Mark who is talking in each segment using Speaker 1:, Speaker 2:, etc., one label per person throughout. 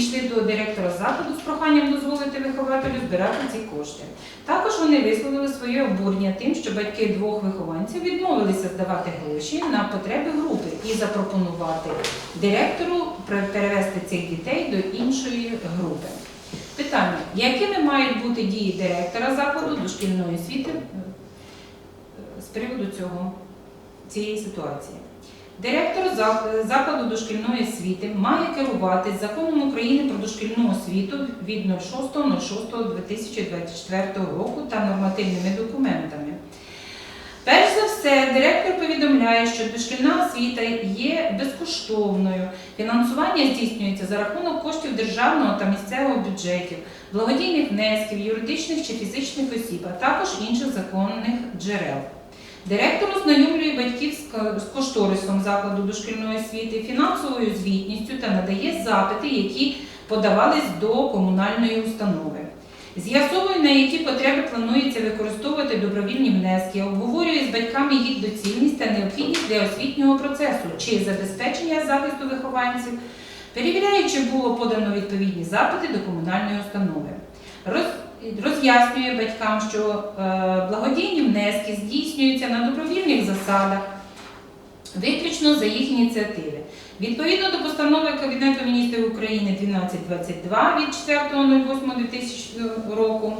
Speaker 1: підійшли до директора закладу з проханням дозволити вихователю збирати ці кошти. Також вони висловили своє обурення тим, що батьки двох вихованців відмовилися здавати гроші на потреби групи і запропонувати директору перевести цих дітей до іншої групи. Питання: якими мають бути дії директора закладу дошкільної освіти е, з приводу цього цієї ситуації? Директор зак- закладу дошкільної освіти має керуватись законом України про дошкільну освіту від 06.06.2024 року та нормативними документами. Перш за все, директор повідомляє, що дошкільна освіта є безкоштовною. Фінансування здійснюється за рахунок коштів державного та місцевого бюджетів, благодійних внесків, юридичних чи фізичних осіб, а також інших законних джерел. Директор ознайомлює батьків з кошторисом закладу дошкільної освіти, фінансовою звітністю та надає запити, які подавались до комунальної установи. З'ясовує, на які потреби планується використовувати добровільні внески, обговорює з батьками їх доцільність та необхідність для освітнього процесу чи забезпечення захисту вихованців, перевіряє, чи було подано відповідні запити до комунальної установи. Роз- роз'яснює батькам, що е, благодійні внески здійснюються на добровільних засадах, виключно за їх ініціативи. Відповідно до постанови Кабінету міністрів України 1222 від 4.08.2000 року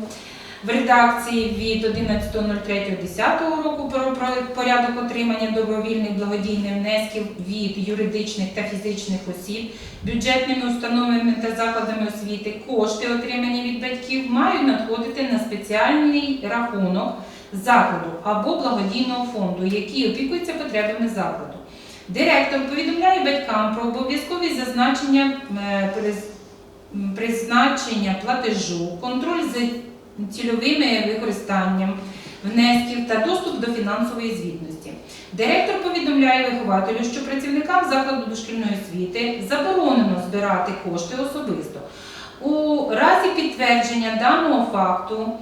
Speaker 1: в редакції від 11.03.10 року про, порядок отримання добровільних благодійних внесків від юридичних та фізичних осіб бюджетними установами та закладами освіти кошти, отримані від батьків, мають надходити на спеціальний рахунок закладу або благодійного фонду, який опікується потребами закладу. Директор повідомляє батькам про обов'язковість зазначення е, призначення платежу, контроль за цільовими використанням внесків та доступ до фінансової звітності. Директор повідомляє вихователю, що працівникам закладу дошкільної освіти заборонено збирати кошти особисто. У разі підтвердження даного факту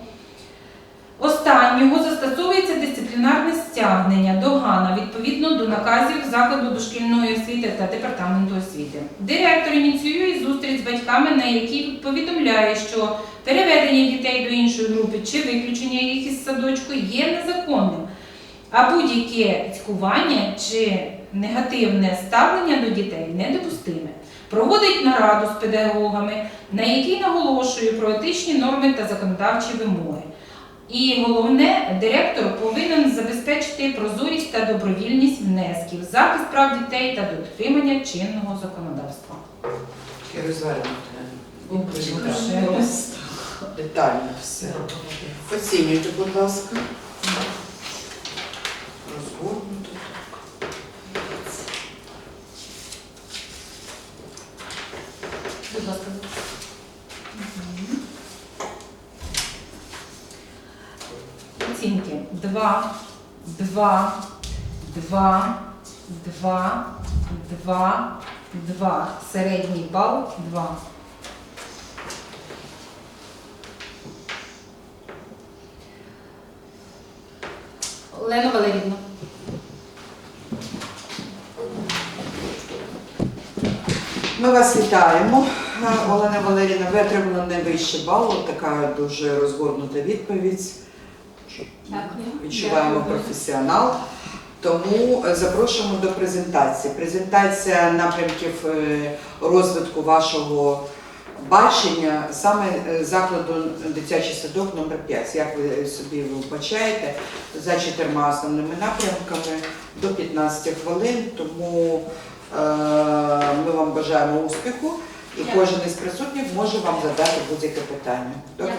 Speaker 1: останнього застосовується дисциплінарне стягнення до ГАНа відповідно до наказів закладу дошкільної освіти та департаменту освіти. Директор ініціює зустріч з батьками, на якій повідомляє, що переведення дітей до іншої групи чи виключення їх із садочку є незаконним, а будь-яке цькування чи негативне ставлення до дітей недопустиме. Проводить нараду з педагогами, на якій наголошує про етичні норми та законодавчі вимоги. І головне, директор повинен забезпечити прозорість та добровільність внесків, захист прав дітей та дотримання чинного законодавства.
Speaker 2: Таке Детально все. Оцінюйте, будь ласка. Розгорнуто.
Speaker 1: Будь ласка. 2, 2, 2, 2, 2, 2. Середній бал 2. Олена Валерівна.
Speaker 2: Ми вас вітаємо, Олена Валеріна. Ви отримали найвищий бал, така дуже розгорнута відповідь. Відчуваємо професіонал. Тому е, запрошуємо до презентації. Презентація напрямків е, розвитку вашого бачення саме е, закладу дитячий садок номер 5 Як ви собі вбачаєте, за чотирма основними напрямками до 15 хвилин. Тому ми вам бажаємо успіху і кожен із присутніх може вам задати будь-яке питання. Добре?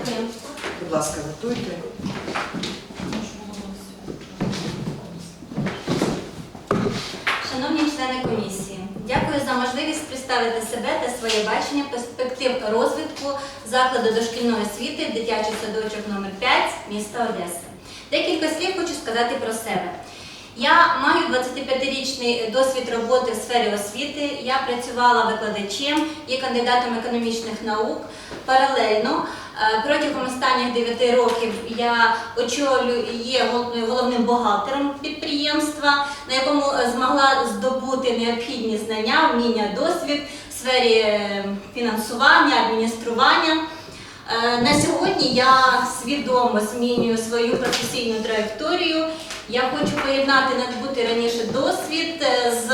Speaker 2: Будь ласка, готуйте.
Speaker 3: Шановні члени комісії, дякую за можливість представити себе та своє бачення перспектив розвитку закладу дошкільної освіти дитячий садочок номер 5 міста Одеси. Декілька слів хочу сказати про себе. Я маю 25-річний досвід роботи в сфері освіти. Я працювала викладачем і кандидатом економічних наук. Паралельно протягом останніх 9 років я очолюю і є головним бухгалтером підприємства, на якому е, змогла здобути необхідні знання, вміння, досвід в сфері е, фінансування, адміністрування. Е, На сьогодні я свідомо змінюю свою професійну траєкторію. Я хочу поєднати набутий раніше досвід е, з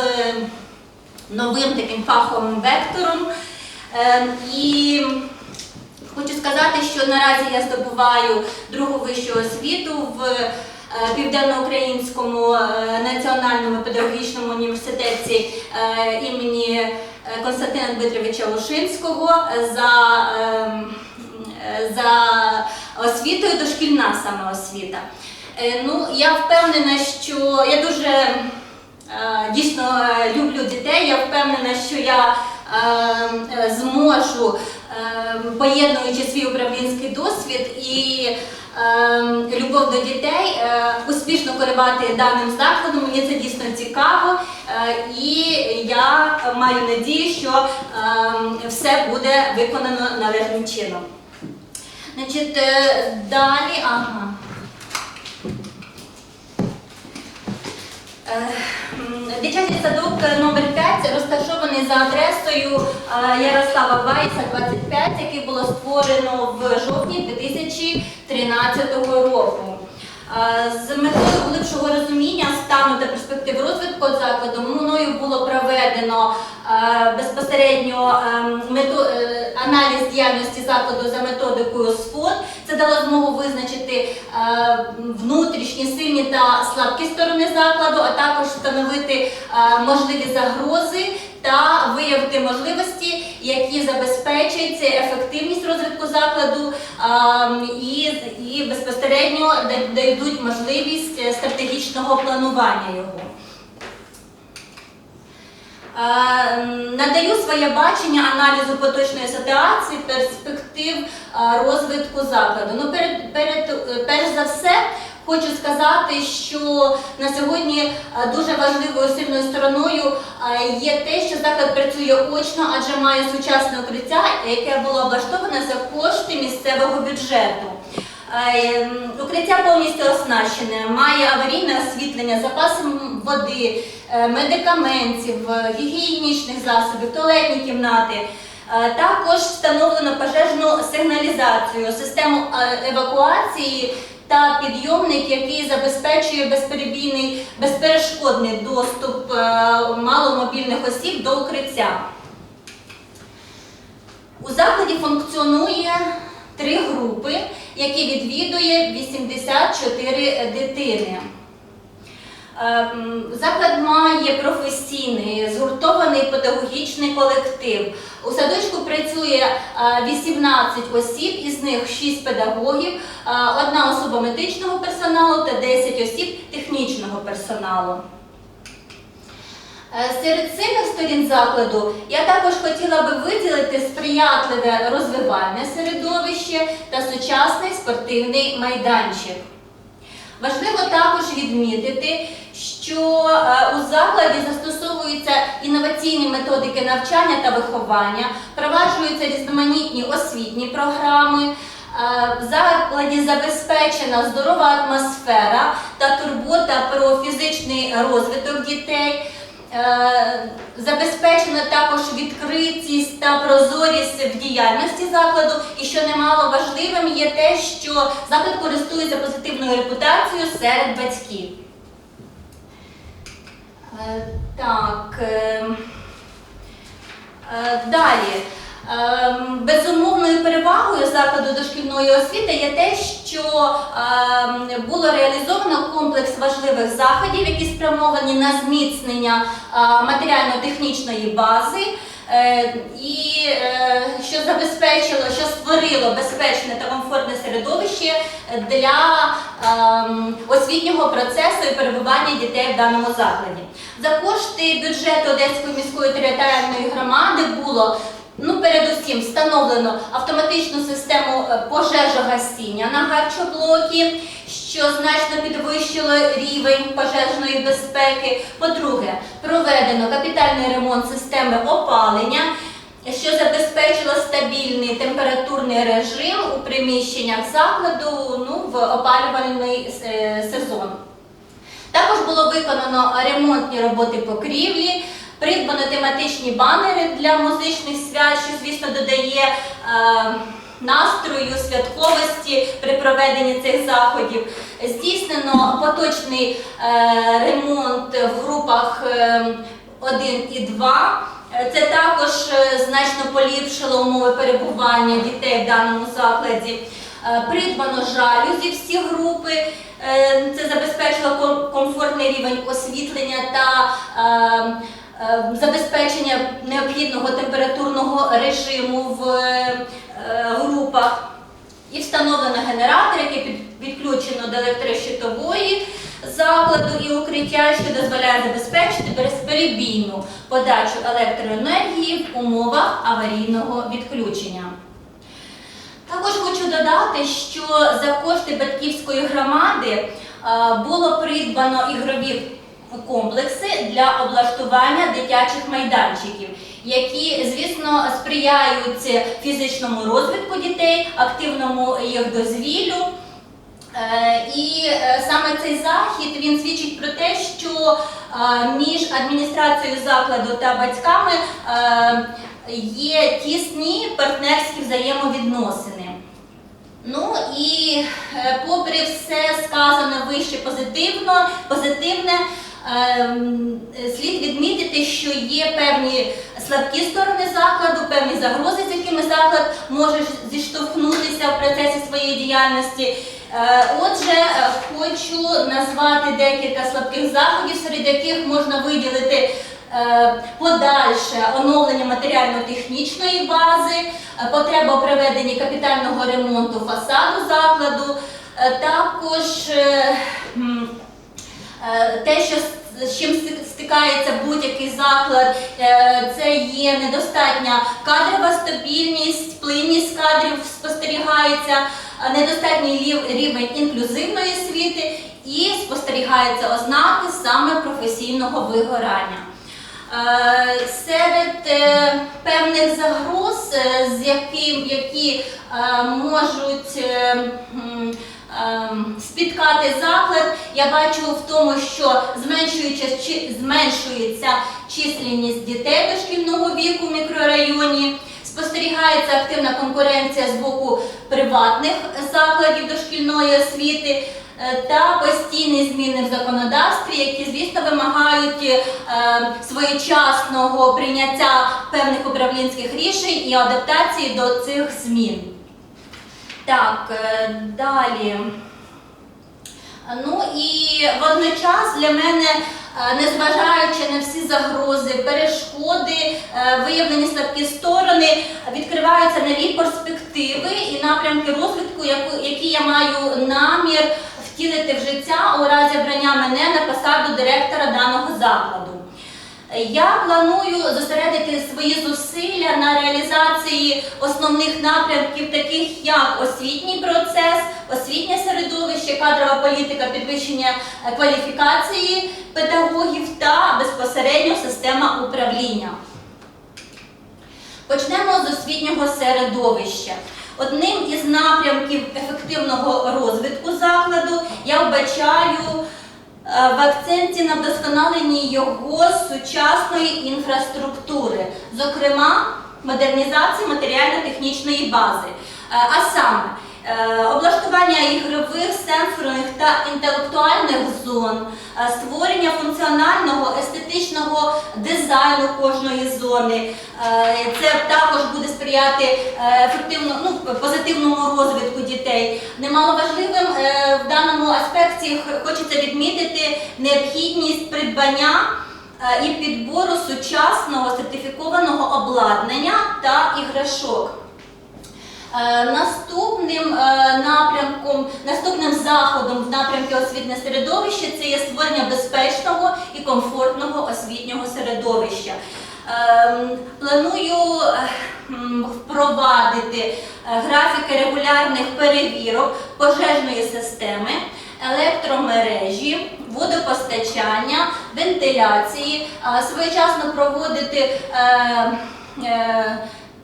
Speaker 3: новим таким фаховим вектором. Е, І хочу сказати, що наразі я здобуваю другу вищу освіту в е, Південноукраїнському е, національному педагогічному університеті е, імені Константина Дмитровича Лушинського за, ем, за освітою дошкільна саме освіта. Ну, я впевнена, що я дуже дійсно люблю дітей. Я впевнена, що я е, е, зможу, поєднуючи свій управлінський досвід і е, любов до дітей, е, успішно керувати даним закладом. Мені це дійсно цікаво, е, і я маю надію, що е, все буде виконано належним чином. Значить, е, далі, ага. Е, Дитячий садок номер 5 розташований за адресою е, Ярослава Вайса, 25, який було створено в жовтні 2013 року. Е, З метою глибшого розуміння стану та перспектив розвитку закладу мною було проведено е, безпосередньо ем, е, аналіз діяльності закладу за методикою СФОД. Це дало змогу визначити е, внутрішні сильні та слабкі сторони закладу, а також встановити е, можливі загрози та виявити можливості, які забезпечують це ефективність розвитку закладу ем, і, і безпосередньо да- дадуть можливість е, стратегічного планування його. Е, Надаю своє бачення аналізу поточної ситуації, перспектив е, розвитку закладу. Ну, перед, перед, перш за все, хочу сказати, що на сьогодні е, дуже важливою сильною стороною є те, що заклад працює очно, адже має сучасне укриття, яке було облаштоване за кошти місцевого бюджету. Укриття повністю оснащене, має аварійне освітлення, запаси води, медикаментів, е, гігієнічних засобів, туалетні кімнати. Е, Також встановлено пожежну сигналізацію, систему е, евакуації та підйомник, який забезпечує безперебійний, безперешкодний доступ е, маломобільних осіб до укриття. У закладі функціонує три групи, які відвідує 84 дитини. Ем, Заклад має професійний згуртований педагогічний колектив. У садочку працює е, 18 осіб, із них 6 педагогів, е, одна особа медичного персоналу та 10 осіб технічного персоналу. Е, Серед сильних сторін закладу я також хотіла би виділити сприятливе розвивальне середовище та сучасний спортивний майданчик. Важливо також відмітити, що е, у закладі застосовуються інноваційні методики навчання та виховання, проваджуються різноманітні освітні програми. е, В закладі забезпечена здорова атмосфера та турбота про фізичний розвиток дітей. Е, Забезпечена також відкритість та прозорість в діяльності закладу. І що немало важливим є те, що заклад користується позитивною репутацією серед батьків. Е, Так. е, е, Далі. Ем, Безумовною перевагою закладу дошкільної освіти є те, що ем, було реалізовано комплекс важливих заходів, які спрямовані на зміцнення е, матеріально-технічної бази. е, І е, що забезпечило, що створило безпечне та комфортне середовище для ем, освітнього процесу і перебування дітей в даному закладі. За кошти бюджету Одеської міської територіальної громади було Ну, передусім встановлено автоматичну систему е, пожежогасіння на харчоблокі, що значно підвищило рівень пожежної безпеки. По-друге, проведено капітальний ремонт системи опалення, що забезпечило стабільний температурний режим у приміщеннях закладу ну, в опалювальний е, сезон. Також було виконано ремонтні роботи покрівлі, Придбано тематичні банери для музичних свят, що, звісно, додає е, настрою, святковості при проведенні цих заходів. Здійснено поточний е, ремонт в групах е, 1 і 2. Е, Це також е, значно поліпшило умови перебування дітей в даному закладі. Е, Придбано жалюзі всі групи. Е, Це забезпечило комфортний рівень освітлення та е, е, забезпечення необхідного температурного режиму в е, групах. І встановлено генератор, який під- підключено до електрощитової закладу і укриття, що дозволяє забезпечити безперебійну подачу електроенергії в умовах аварійного відключення. Також хочу додати, що за кошти батьківської громади е, було придбано ігрові комплекси для облаштування дитячих майданчиків, які, звісно, сприяють фізичному розвитку дітей, активному їх дозвіллю. Е, І е, саме цей захід він свідчить про те, що е, між адміністрацією закладу та батьками є тісні партнерські взаємовідносини. Ну і попри все сказане вище позитивно, позитивне, слід відмітити, що є певні слабкі сторони закладу, певні загрози, з якими заклад може зіштовхнутися в процесі своєї діяльності. Е, Отже, е, хочу назвати декілька слабких заходів, серед яких можна виділити е, подальше оновлення матеріально-технічної бази, потреба у проведенні капітального ремонту фасаду закладу, також Те, що з- чим стикається будь-який заклад, е, це є недостатня кадрова стабільність, плинність кадрів спостерігається, е, недостатній рівень інклюзивної освіти і спостерігаються ознаки саме професійного вигорання. Е, Серед певних загроз, з яким які можуть спіткати заклад, я бачу в тому, що зменшується, зменшується численність дітей дошкільного віку в мікрорайоні. Спостерігається активна конкуренція з боку приватних закладів дошкільної освіти е, та постійні зміни в законодавстві, які, звісно, вимагають е, своєчасного прийняття певних управлінських рішень і адаптації до цих змін. Так, е, далі. Ну і водночас для мене, е, незважаючи на всі загрози, перешкоди, е, виявлені слабкі сторони, відкриваються нові перспективи і напрямки розвитку, які я маю намір втілити в життя у разі обрання мене на посаду директора даного закладу. Я планую зосередити свої зусилля на реалізації основних напрямків, таких як освітній процес, освітнє середовище, кадрова політика, підвищення е, кваліфікації педагогів та безпосередньо система управління. Почнемо з освітнього середовища. Одним із напрямків ефективного розвитку закладу я вбачаю в акценті на вдосконаленні його сучасної інфраструктури, зокрема модернізації матеріально-технічної бази. Е, А саме е, облаштування ігрових, сенсорних та інтелектуальних зон, е, створення функціонального естетичного дизайну кожної зони. Е, Це буде сприяти е, ефективно, ну, позитивному розвитку дітей. Немаловажливим е, в даному аспекті хочеться відмітити необхідність придбання е, і підбору сучасного сертифікованого обладнання та іграшок. Наступним напрямком, наступним заходом в напрямку освітнє середовище це є створення безпечного і комфортного освітнього середовища. Ем, Планую е, впровадити е, графіки регулярних перевірок пожежної системи, електромережі, водопостачання, вентиляції, е, своєчасно проводити е, е,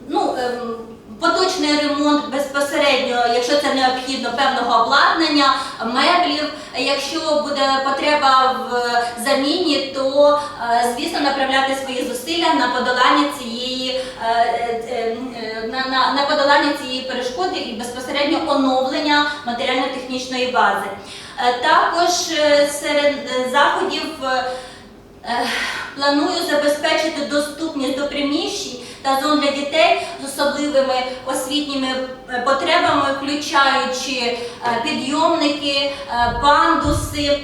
Speaker 3: ну, ем, поточний ремонт безпосередньо, якщо це необхідно, певного обладнання, меблів. Якщо буде потреба в заміні, то е, звісно направляти свої зусилля на подолання цієї е, е, на, на, на подолання цієї перешкоди і безпосередньо оновлення матеріально-технічної бази. Також серед заходів планую забезпечити доступність до приміщень та зон для дітей з особливими освітніми е, потребами, включаючи е, підйомники, е, пандуси.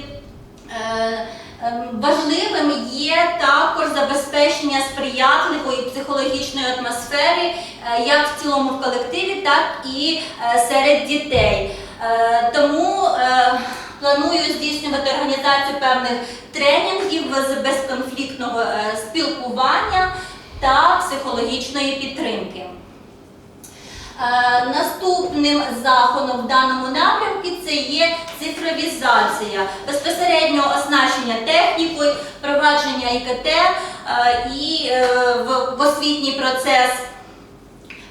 Speaker 3: Важливим є також забезпечення сприятливої психологічної атмосфери як в цілому в колективі, так і серед дітей. Тому планую здійснювати організацію певних тренінгів з безконфліктного спілкування та психологічної підтримки. Е, Наступним заходом в даному напрямку це є цифровізація, безпосередньо оснащення технікою, впровадження ІКТ е, і е, в в освітній процес.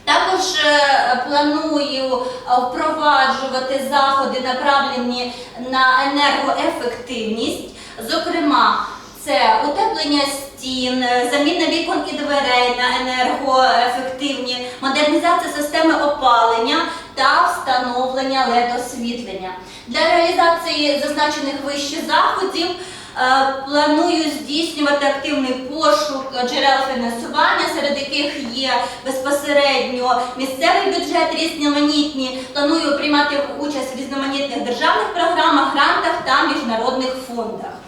Speaker 3: Також е, планую е, впроваджувати заходи, направлені на енергоефективність. Зокрема, це утеплення стін, е, заміна вікон і дверей на енергоефективні, модернізація системи опалення та встановлення LED-освітлення. Для реалізації зазначених вище заходів е, планую здійснювати активний пошук джерел фінансування, серед яких є безпосередньо місцевий бюджет, різноманітні. Планую приймати участь в різноманітних державних програмах, грантах та міжнародних фондах.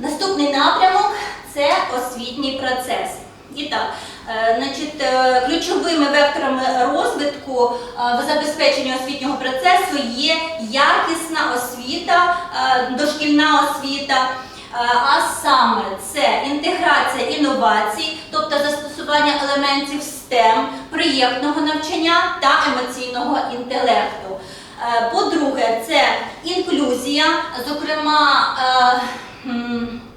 Speaker 3: Наступний напрямок це освітній процес. І так, е, значить, е, ключовими векторами розвитку е, в забезпеченні освітнього процесу є якісна освіта, дошкільна освіта. А саме це інтеграція інновацій, тобто застосування елементів STEM, проєктного навчання та емоційного інтелекту. По-друге, це інклюзія, зокрема. 嗯。